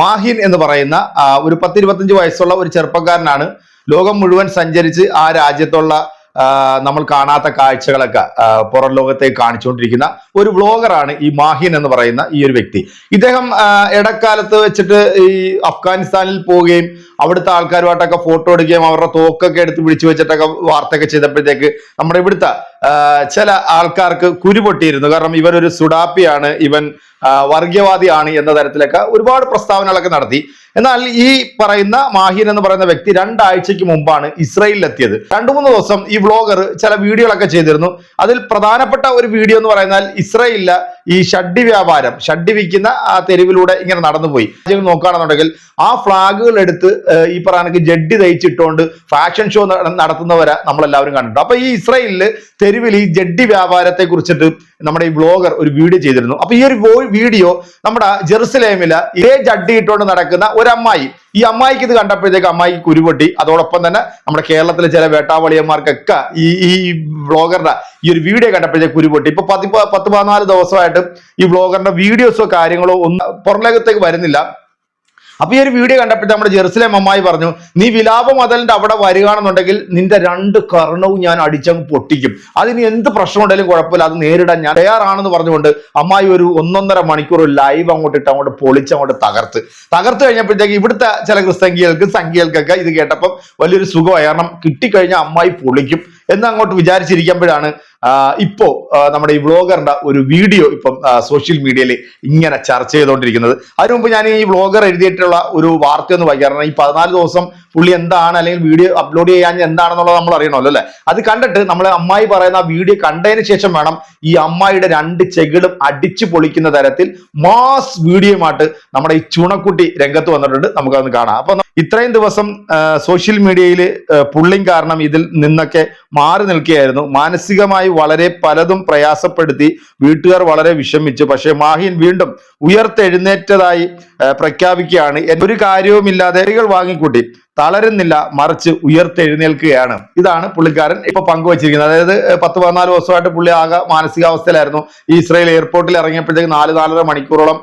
മാഹിൻ എന്ന് പറയുന്ന ഒരു പത്തിരുപത്തഞ്ച് വയസ്സുള്ള ഒരു ചെറുപ്പക്കാരനാണ്. ലോകം മുഴുവൻ സഞ്ചരിച്ച് ആ രാജ്യത്തുള്ള നമ്മൾ കാണാത്ത കാഴ്ചകളൊക്കെ പുറം ലോകത്തേക്ക് കാണിച്ചുകൊണ്ടിരിക്കുന്ന ഒരു വ്ളോഗറാണ് ഈ മാഹിൻ എന്ന് പറയുന്ന ഈ ഒരു വ്യക്തി. ഇദ്ദേഹം ഇടക്കാലത്ത് വെച്ചിട്ട് ഈ അഫ്ഗാനിസ്ഥാനിൽ പോവുകയും അവിടുത്തെ ആൾക്കാരുമായിട്ടൊക്കെ ഫോട്ടോ എടുക്കുകയും അവരുടെ തോക്കൊക്കെ എടുത്ത് പിടിച്ചു വെച്ചിട്ടൊക്കെ വാർത്തയൊക്കെ ചെയ്തപ്പോഴത്തേക്ക് നമ്മുടെ ഇവിടുത്തെ ചില ആൾക്കാർക്ക് കുരുപൊട്ടിയിരുന്നു കാരണം ഇവൻ ഒരു സുഡാപ്പിയാണ് ഇവൻ വർഗീയവാദിയാണ് എന്ന തരത്തിലൊക്കെ ഒരുപാട് പ്രസ്താവനകളൊക്കെ നടത്തി. എന്നാൽ ഈ പറയുന്ന മാഹിൻ എന്ന് പറയുന്ന വ്യക്തി രണ്ടാഴ്ചക്ക് മുമ്പാണ് ഇസ്രയേലിൽ എത്തിയത് രണ്ടു മൂന്ന് ദിവസം ഈ വ്ളോഗർ ചില വീഡിയോകളൊക്കെ ചെയ്തിരുന്നു. അതിൽ പ്രധാനപ്പെട്ട ഒരു വീഡിയോ എന്ന് പറയുന്നാൽ ഇസ്രയേലിലെ ഈ ഷഡ്ഡി വ്യാപാരം ഷഡ്ഡി വിൽക്കുന്ന ആ തെരുവിലൂടെ ഇങ്ങനെ നടന്നുപോയി. നോക്കുകയാണെന്നുണ്ടെങ്കിൽ ആ ഫ്ളാഗുകൾ എടുത്ത് ഈ പറയുന്ന ജഡ്ഡി തയ്ച്ചിട്ടുകൊണ്ട് ഫാഷൻ ഷോ നടത്തുന്നവരെ നമ്മളെല്ലാവരും കണ്ടിട്ടുണ്ട്. അപ്പൊ ഈ ഇസ്രയേലിൽ തെരുവിൽ ഈ ജഡ്ഡി വ്യാപാരത്തെ കുറിച്ചിട്ട് നമ്മുടെ ഈ ബ്ലോഗർ ഒരു വീഡിയോ ചെയ്തിരുന്നു. അപ്പൊ ഈ ഒരു വീഡിയോ നമ്മുടെ ജെറുസലേമിൽ ഇതേ ജഡ്ഡി ഇട്ടുകൊണ്ട് നടക്കുന്ന ഒരു അമ്മായി ഈ അമ്മായിക്ക് ഇത് കണ്ടപ്പോഴത്തേക്ക് അമ്മായിക്ക് കുരുപൊട്ടി. അതോടൊപ്പം തന്നെ നമ്മുടെ കേരളത്തിലെ ചില വേട്ടാവളിയന്മാർക്കൊക്കെ ഈ ഈ ബ്ലോഗറുടെ ഈ ഒരു വീഡിയോ കണ്ടപ്പോഴത്തേക്ക് കുരുപൊട്ടി. ഇപ്പൊ പതി പത്ത് പതിനാല് ദിവസമായിട്ട് ഈ ബ്ലോഗറിന്റെ വീഡിയോസോ കാര്യങ്ങളോ ഒന്നും പുറം വരുന്നില്ല. അപ്പൊ ഈ ഒരു വീഡിയോ കണ്ടപ്പോൾ നമ്മുടെ ജെറുസലേം അമ്മായി പറഞ്ഞു നീ വിലാപ മതലിന്റെ അവിടെ വരികയാണെന്നുണ്ടെങ്കിൽ നിന്റെ രണ്ട് കർണവും ഞാൻ അടിച്ചങ്ങ് പൊട്ടിക്കും. അതിന് എന്ത് പ്രശ്നം ഉണ്ടെങ്കിലും കുഴപ്പമില്ല അത് നേരിടാൻ ഞാൻ തയ്യാറാണെന്ന് പറഞ്ഞുകൊണ്ട് അമ്മായി ഒരു ഒന്നൊന്നര മണിക്കൂർ ലൈവ് അങ്ങോട്ട് ഇട്ട് അങ്ങോട്ട് പൊളിച്ച് അങ്ങോട്ട് തകർത്ത്. തകർത്ത് കഴിഞ്ഞപ്പോഴത്തേക്ക് ഇവിടുത്തെ ചില ക്രിസ്തങ്കികൾക്ക് സംഖ്യകൾക്കൊക്കെ ഇത് കേട്ടപ്പം വലിയൊരു സുഖമായി. കാരണം കിട്ടിക്കഴിഞ്ഞാൽ അമ്മായി പൊളിക്കും എന്ന് അങ്ങോട്ട് വിചാരിച്ചിരിക്കുമ്പോഴാണ് ഇപ്പോ നമ്മുടെ ഈ വ്ളോഗറിന്റെ ഒരു വീഡിയോ ഇപ്പം സോഷ്യൽ മീഡിയയിൽ ഇങ്ങനെ ചർച്ച ചെയ്തുകൊണ്ടിരിക്കുന്നത് അതിനു മുമ്പ് ഞാൻ ഈ വ്ളോഗർ എഴുതിയിട്ടുള്ള ഒരു വാർത്ത ഒന്ന് വായിക്കാറുണ്ട് ഈ പതിനാല് ദിവസം പുള്ളി എന്താണ് അല്ലെങ്കിൽ വീഡിയോ അപ്ലോഡ് ചെയ്യാൻ എന്താണെന്നുള്ളത് നമ്മൾ അറിയണമല്ലോ അല്ലെ? അത് കണ്ടിട്ട് നമ്മളെ അമ്മായി പറയുന്ന ആ വീഡിയോ കണ്ടതിന് ശേഷം വേണം ഈ അമ്മായിയുടെ രണ്ട് ചെകിടും അടിച്ചു പൊളിക്കുന്ന തരത്തിൽ മാസ് വീഡിയോയുമായിട്ട് നമ്മുടെ ഈ ചുണക്കുട്ടി രംഗത്ത് വന്നിട്ടുണ്ട്. നമുക്കതൊന്ന് കാണാം. അപ്പൊ ഇത്രയും ദിവസം സോഷ്യൽ മീഡിയയിൽ പുള്ളിങ് കാരണം ഇതിൽ നിന്നൊക്കെ മാറി നിൽക്കുകയായിരുന്നു. മാനസികമായി വളരെ പലതും പ്രയാസപ്പെടുത്തി വീട്ടുകാർ വളരെ വിഷമിച്ചു. പക്ഷേ മാഹിൻ വീണ്ടും ഉയർത്തെഴുന്നേറ്റതായി പ്രഖ്യാപിക്കുകയാണ്. ഒരു കാര്യവുമില്ലാതെ വാങ്ങിക്കൂട്ടി. തളരുന്നില്ല മറിച്ച് ഉയർത്തെഴുന്നേൽക്കുകയാണ്. ഇതാണ് പുള്ളിക്കാരൻ ഇപ്പൊ പങ്കുവച്ചിരിക്കുന്നത്. അതായത് പത്ത് പതിനാല് ദിവസമായിട്ട് പുള്ളി ആകെ മാനസികാവസ്ഥയിലായിരുന്നു. ഇസ്രായേൽ എയർപോർട്ടിൽ ഇറങ്ങിയപ്പോഴത്തേക്ക് നാല് നാലര മണിക്കൂറോളം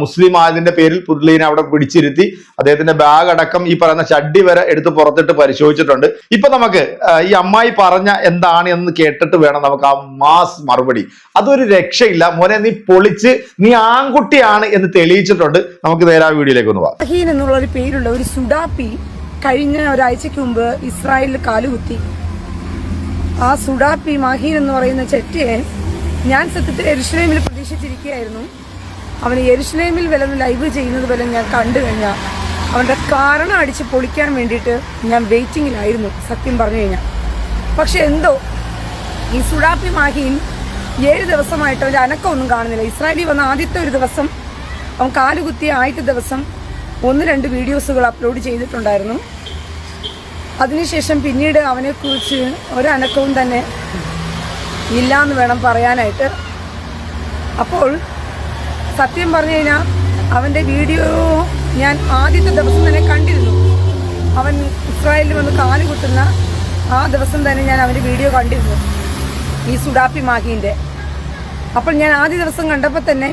മുസ്ലിം ആയതിന്റെ പേരിൽ പുള്ളിനെ അവിടെ പിടിച്ചിരുത്തി അദ്ദേഹത്തിന്റെ ബാഗ് അടക്കം ഈ പറയുന്ന ചഡ്ഡി വരെ എടുത്ത് പുറത്തിട്ട് പരിശോധിച്ചിട്ടുണ്ട്. ഇപ്പൊ നമുക്ക് ഈ അമ്മായി പറഞ്ഞ എന്താണ് എന്ന് കേട്ടിട്ട് വേണം നമുക്ക് ആ മാസ് മറുപടി. അതൊരു രക്ഷയില്ല. മോനെ നീ പൊളിച്ച് നീ ആൺകുട്ടിയാണ് എന്ന് തെളിയിച്ചിട്ടുണ്ട്. നമുക്ക് നേരെ ആ വീഡിയോയിലേക്ക് ഒന്ന് പോവാം എന്നുള്ള ഒരു പേരുള്ള ഒരു സുഡാപ്പി കഴിഞ്ഞ ഒരാഴ്ചക്ക് മുമ്പ് ഇസ്രായേലിൽ കാലുകുത്തി. ആ സുഡാപ്പി മഹീൻ എന്ന് പറയുന്ന ചെറ്റയെ ഞാൻ സത്യത്തിൽ എരുഷലേമിൽ പ്രതീക്ഷിച്ചിരിക്കുകയായിരുന്നു. അവന് എരുഷലേമിൽ വല്ല ലൈവ് ചെയ്യുന്നത് വല്ല ഞാൻ കണ്ടു കഴിഞ്ഞാൽ അവന്റെ കാരണം അടിച്ച് പൊളിക്കാൻ വേണ്ടിയിട്ട് ഞാൻ വെയിറ്റിങ്ങിലായിരുന്നു സത്യം പറഞ്ഞു കഴിഞ്ഞാൽ. പക്ഷെ എന്തോ ഈ സുഡാപ്പി മാഹിൻ ഏഴ് ദിവസമായിട്ട് അവന്റെ അനക്കമൊന്നും കാണുന്നില്ല. ഇസ്രായേലിൽ വന്ന ആദ്യത്തെ ഒരു ദിവസം അവൻ കാലുകുത്തിയ ആദ്യത്തെ ദിവസം ഒന്ന് രണ്ട് വീഡിയോസുകൾ അപ്ലോഡ് ചെയ്തിട്ടുണ്ടായിരുന്നു. അതിനുശേഷം പിന്നീട് അവനെക്കുറിച്ച് ഒരനക്കവും തന്നെ ഇല്ല എന്ന് വേണം പറയാനായിട്ട്. അപ്പോൾ സത്യം പറഞ്ഞു കഴിഞ്ഞാൽ അവന്റെ വീഡിയോ ഞാൻ ആദ്യത്തെ ദിവസം തന്നെ കണ്ടിരുന്നു. അവൻ ഇസ്രായേലിൽ വന്ന് കാലുകുത്തുന്ന ആ ദിവസം തന്നെ ഞാൻ അവന്റെ വീഡിയോ കണ്ടിരുന്നു. ഈ സുഡാപ്പി മാഹീന്റെ അപ്പോൾ ഞാൻ ആദ്യ ദിവസം കണ്ടപ്പോൾ തന്നെ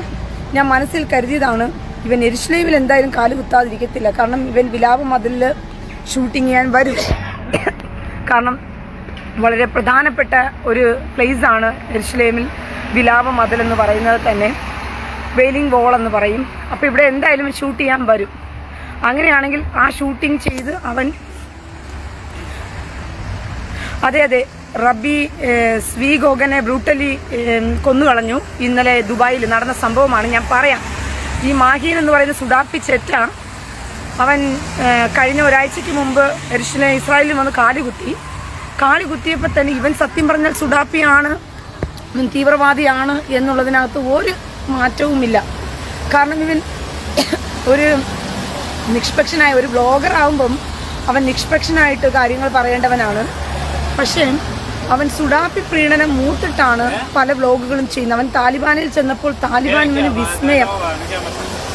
ഞാൻ മനസ്സിൽ കരുതിയതാണ് ഇവൻ എരുഷലേമിൽ എന്തായാലും കാൽ കുത്താതിരിക്കത്തില്ല. കാരണം ഇവൻ വിലാപ മതിലിൽ ഷൂട്ടിങ് ചെയ്യാൻ വരും. കാരണം വളരെ പ്രധാനപ്പെട്ട ഒരു പ്ലേസ് ആണ് എരുഷലേമിൽ വിലാപ മതിൽ എന്ന് പറയുന്നത് തന്നെ. വെയിലിംഗ് വോൾ എന്ന് പറയും. അപ്പോൾ ഇവിടെ എന്തായാലും ഷൂട്ട് ചെയ്യാൻ വരും. അങ്ങനെയാണെങ്കിൽ ആ ഷൂട്ടിംഗ് ചെയ്ത് അവൻ അതെ അതെ റബി സ്വീഗോഗനെ ബ്രൂട്ടലി കൊന്നുകളഞ്ഞു. ഇന്നലെ ദുബായിൽ നടന്ന സംഭവമാണ് ഞാൻ പറയാം. ഈ മാഹീൻ എന്ന് പറയുന്ന സുഡാപ്പി ചെറ്റ അവൻ കഴിഞ്ഞ ഒരാഴ്ചയ്ക്ക് മുമ്പ് എരിശിനെ ഇസ്രായേലിൽ വന്ന് കാലി കുത്തി. കാലി കുത്തിയപ്പോൾ തന്നെ ഇവൻ സത്യം പറഞ്ഞാൽ സുഡാപ്പിയാണ് തീവ്രവാദിയാണ് എന്നുള്ളതിനകത്ത് ഒരു മാറ്റവുമില്ല. കാരണം ഇവൻ ഒരു നിഷ്പക്ഷനായ ഒരു ബ്ലോഗർ ആകുമ്പം അവൻ നിഷ്പക്ഷനായിട്ട് കാര്യങ്ങൾ പറയേണ്ടവനാണ്. പക്ഷേ അവൻ സുഡാപ്പി പ്രീണനം മൂത്തിട്ടാണ് പല ബ്ലോഗുകളും ചെയ്യുന്നത്. അവൻ താലിബാനിൽ ചെന്നപ്പോൾ താലിബാൻ ഇവന് വിസ്മയം.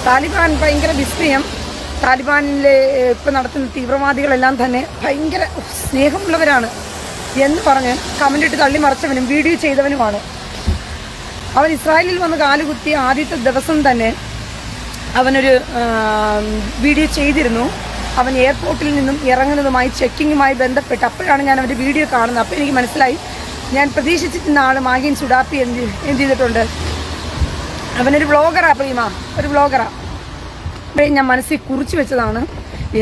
താലിബാൻ ഭയങ്കര വിസ്മയം. താലിബാനിലെ ഇപ്പം നടത്തുന്ന തീവ്രവാദികളെല്ലാം തന്നെ ഭയങ്കര സ്നേഹമുള്ളവരാണ് എന്ന് പറഞ്ഞ് കമന്റ് തള്ളി മറച്ചവനും വീഡിയോ ചെയ്തവനുമാണ്. അവൻ ഇസ്രായേലിൽ വന്ന് കാലുകുത്തിയ ആദ്യത്തെ ദിവസം തന്നെ അവനൊരു വീഡിയോ ചെയ്തിരുന്നു. അവൻ എയർപോർട്ടിൽ നിന്നും ഇറങ്ങുന്നതുമായി ചെക്കിങ്ങുമായി ബന്ധപ്പെട്ട് അപ്പോഴാണ് ഞാൻ അവന്റെ വീഡിയോ കാണുന്നത്. അപ്പോൾ എനിക്ക് മനസ്സിലായി. ഞാൻ പ്രതീക്ഷിച്ചിരുന്ന ആൾ മാഗിൻ സുഡാപ്പി എന്ത് എന്ത് ചെയ്തിട്ടുണ്ട്? അവനൊരു വ്ളോഗറാണ് പ്രീമ ഒരു വ്ളോഗറാ. അപ്പോഴേ ഞാൻ മനസ്സിൽ കുറിച്ച് വെച്ചതാണ്.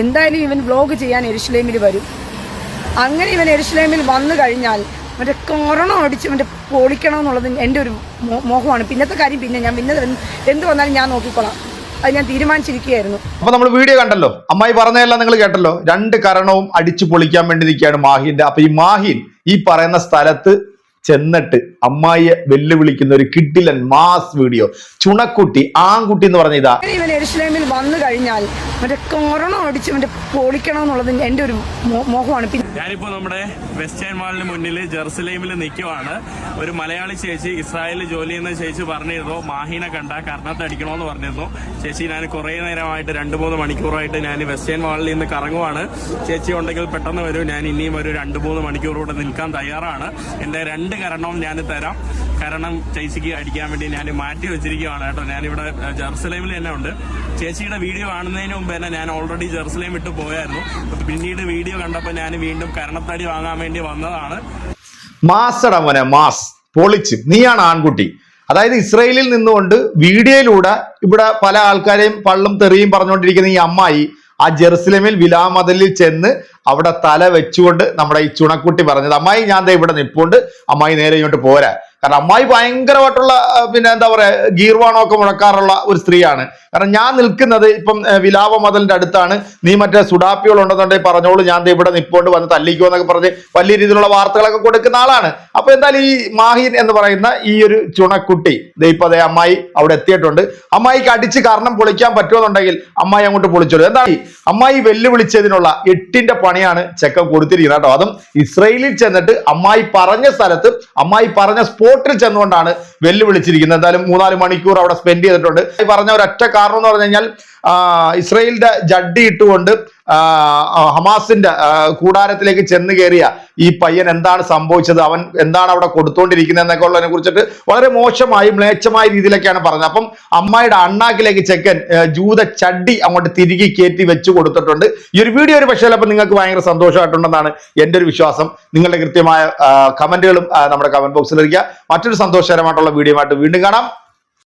എന്തായാലും ഇവൻ വ്ലോഗ് ചെയ്യാൻ എരുഷലേമിൽ വരും. അങ്ങനെ ഇവൻ എരുഷലേമിൽ വന്നു കഴിഞ്ഞാൽ മറ്റേ കൊറോണ അടിച്ച് മറ്റേ പൊളിക്കണം എന്നുള്ളത് എന്റെ ഒരു മോഹമാണ്. പിന്നത്തെ കാര്യം പിന്നെ ഞാൻ പിന്നെ എന്ത് വന്നാലും ഞാൻ നോക്കിക്കോളാം. അത് ഞാൻ തീരുമാനിച്ചിരിക്കുകയായിരുന്നു. അപ്പൊ നമ്മൾ വീഡിയോ കണ്ടല്ലോ. അമ്മായി പറഞ്ഞതെല്ലാം നിങ്ങൾ കേട്ടല്ലോ. രണ്ട് കരണവും അടിച്ചു പൊളിക്കാൻ വേണ്ടി നിൽക്കുകയാണ് മാഹിന്റെ അപ്പൊ ഈ മാഹിൻ ഈ പറയുന്ന സ്ഥലത്ത് ചെന്നിട്ട് അമ്മായിയെ വെല്ലുവിളിക്കുന്ന ഒരു കിഡിലൻ മാസ് വീഡിയോ. ചുണക്കുട്ടി ആൺകുട്ടി എന്ന് പറഞ്ഞ ഇതാ. ഇവൻ വന്നു കഴിഞ്ഞാൽ മറ്റേ കൊറോണ അടിച്ച് മറ്റേ പൊളിക്കണം എന്നുള്ളത് എന്റെ ഒരു മോഹമാണ്. ഞാനിപ്പോൾ നമ്മുടെ വെസ്റ്റേൺ മാളിന് മുന്നിൽ ജെറുസലേമിൽ നിൽക്കുവാണ് ഒരു മലയാളി ചേച്ചി ഇസ്രായേലിൽ ജോലി ചെയ്യുന്ന ചേച്ചി പറഞ്ഞിരുന്നു. മാഹീനെ കണ്ട കർണത്ത് അടിക്കണമെന്ന് പറഞ്ഞിരുന്നു. ചേച്ചി ഞാൻ കുറേ നേരമായിട്ട് രണ്ട് മൂന്ന് മണിക്കൂറായിട്ട് ഞാൻ വെസ്റ്റേൺ മാളിൽ നിന്ന് കറങ്ങുവാണ്. ചേച്ചി ഉണ്ടെങ്കിൽ പെട്ടെന്ന് വരും. ഞാൻ ഇനിയും ഒരു രണ്ട് മൂന്ന് മണിക്കൂർ കൂടെ നിൽക്കാൻ തയ്യാറാണ്. എന്റെ രണ്ട് കരണവും ഞാൻ തരാം. കരണം ചേച്ചിക്ക് അടിക്കാൻ വേണ്ടി ഞാൻ മാറ്റി വെച്ചിരിക്കുകയാണ് കേട്ടോ. ഞാനിവിടെ ജെറുസലേമിൽ തന്നെ ഉണ്ട്. ചേച്ചിയുടെ വീഡിയോ കാണുന്നതിന് മുമ്പ് തന്നെ ഞാൻ ഓൾറെഡി ജെറുസലേം വിട്ട് പോയായിരുന്നു. പിന്നീട് വീഡിയോ കണ്ടപ്പോൾ ഞാൻ വീണ്ടും കരണത്തടി വാങ്ങാൻ വേണ്ടി വന്നതാണ്. മാസട മോനെ മാസ്. പൊളിച്ച്. നീയാണ് ആൺകുട്ടി. അതായത് ഇസ്രയേലിൽ നിന്നുകൊണ്ട് വീഡിയോയിലൂടെ ഇവിടെ പല ആൾക്കാരെയും പള്ളും തെറിയും പറഞ്ഞുകൊണ്ടിരിക്കുന്ന ഈ അമ്മായി ആ ജെറുസലേമിൽ വിലാമതലിൽ ചെന്ന് അവിടെ തല വെച്ചുകൊണ്ട് നമ്മുടെ ഈ ചുണക്കുട്ടി പറഞ്ഞത് അമ്മായി ഞാൻ ദേ ഇവിടെ നിൽപ്പുണ്ട് അമ്മായി നേരെ ഇങ്ങോട്ട് പോരാ. കാരണം അമ്മായി ഭയങ്കരമായിട്ടുള്ള പിന്നെ എന്താ പറയുക ഗീർവാണമൊക്കെ മുഴക്കാറുള്ള ഒരു സ്ത്രീയാണ്. കാരണം ഞാൻ നിൽക്കുന്നത് ഇപ്പം വിലാപ മതലിന്റെ അടുത്താണ്. നീ മറ്റേ സുഡാപ്പികൾ ഉണ്ടെന്നുണ്ടെങ്കിൽ പറഞ്ഞോളൂ ഞാൻ ഇവിടെ നിപ്പോണ്ട് വന്ന് തല്ലിക്കോ എന്നൊക്കെ പറഞ്ഞ് വലിയ രീതിയിലുള്ള വാർത്തകളൊക്കെ കൊടുക്കുന്ന ആളാണ്. അപ്പൊ എന്തായാലും ഈ മാഹിൻ എന്ന് പറയുന്ന ഈ ഒരു ചുണക്കുട്ടി ദേ ഇപ്പൊ അതേ അമ്മായി അവിടെ എത്തിയിട്ടുണ്ട്. അമ്മായിക്ക് അടിച്ച് കാരണം പൊളിക്കാൻ പറ്റുമെന്നുണ്ടെങ്കിൽ അമ്മായി അങ്ങോട്ട് പൊളിച്ചോളൂ. എന്താ അമ്മായി വെല്ലുവിളിച്ചതിനുള്ള എട്ടിന്റെ പണിയാണ് ചെക്കൻ കൊടുത്തിരിക്കുന്നത് കേട്ടോ. അതും ഇസ്രയേലിൽ ചെന്നിട്ട് അമ്മായി പറഞ്ഞ സ്ഥലത്ത് അമ്മായി പറഞ്ഞ സ്പോട്ടിൽ ചെന്നുകൊണ്ടാണ് വെല്ലുവിളിച്ചിരിക്കുന്നത്. എന്തായാലും മൂന്നാൽ മണിക്കൂർ അവിടെ സ്പെൻഡ് ചെയ്തിട്ടുണ്ട്. ഈ പറഞ്ഞ ഒരൊറ്റ കാരണം എന്ന് പറഞ്ഞു കഴിഞ്ഞാൽ ഇസ്രയേലിന്റെ ജഡ്ഡി ഇട്ടുകൊണ്ട് ഹമാസിന്റെ കൂടാരത്തിലേക്ക് ചെന്ന് കയറിയ ഈ പയ്യൻ എന്താണ് സംഭവിച്ചത്? അവൻ എന്താണ് അവിടെ കൊടുത്തുകൊണ്ടിരിക്കുന്നത് എന്നൊക്കെ ഉള്ളതിനെ കുറിച്ചിട്ട് വളരെ മോശമായി മ്ലേച്ഛമായ രീതിയിലൊക്കെയാണ് പറഞ്ഞത്. അപ്പം അമ്മായിയുടെ അണ്ണാക്കിലേക്ക് ചെക്കൻ ജൂത ചഡ്ഡി അങ്ങോട്ട് തിരികെ കയറ്റി വെച്ച് കൊടുത്തിട്ടുണ്ട്. ഈ ഒരു വീഡിയോ ഒരു പക്ഷേ അപ്പം നിങ്ങൾക്ക് ഭയങ്കര സന്തോഷമായിട്ടുണ്ടെന്നാണ് എന്റെ ഒരു വിശ്വാസം. നിങ്ങളുടെ കൃത്യമായ കമന്റുകളും നമ്മുടെ കമന്റ് ബോക്സിൽ ഇരിക്കുക. മറ്റൊരു സന്തോഷകരമായിട്ടുള്ള വീഡിയോ ആയിട്ട് വീണ്ടും കാണാം.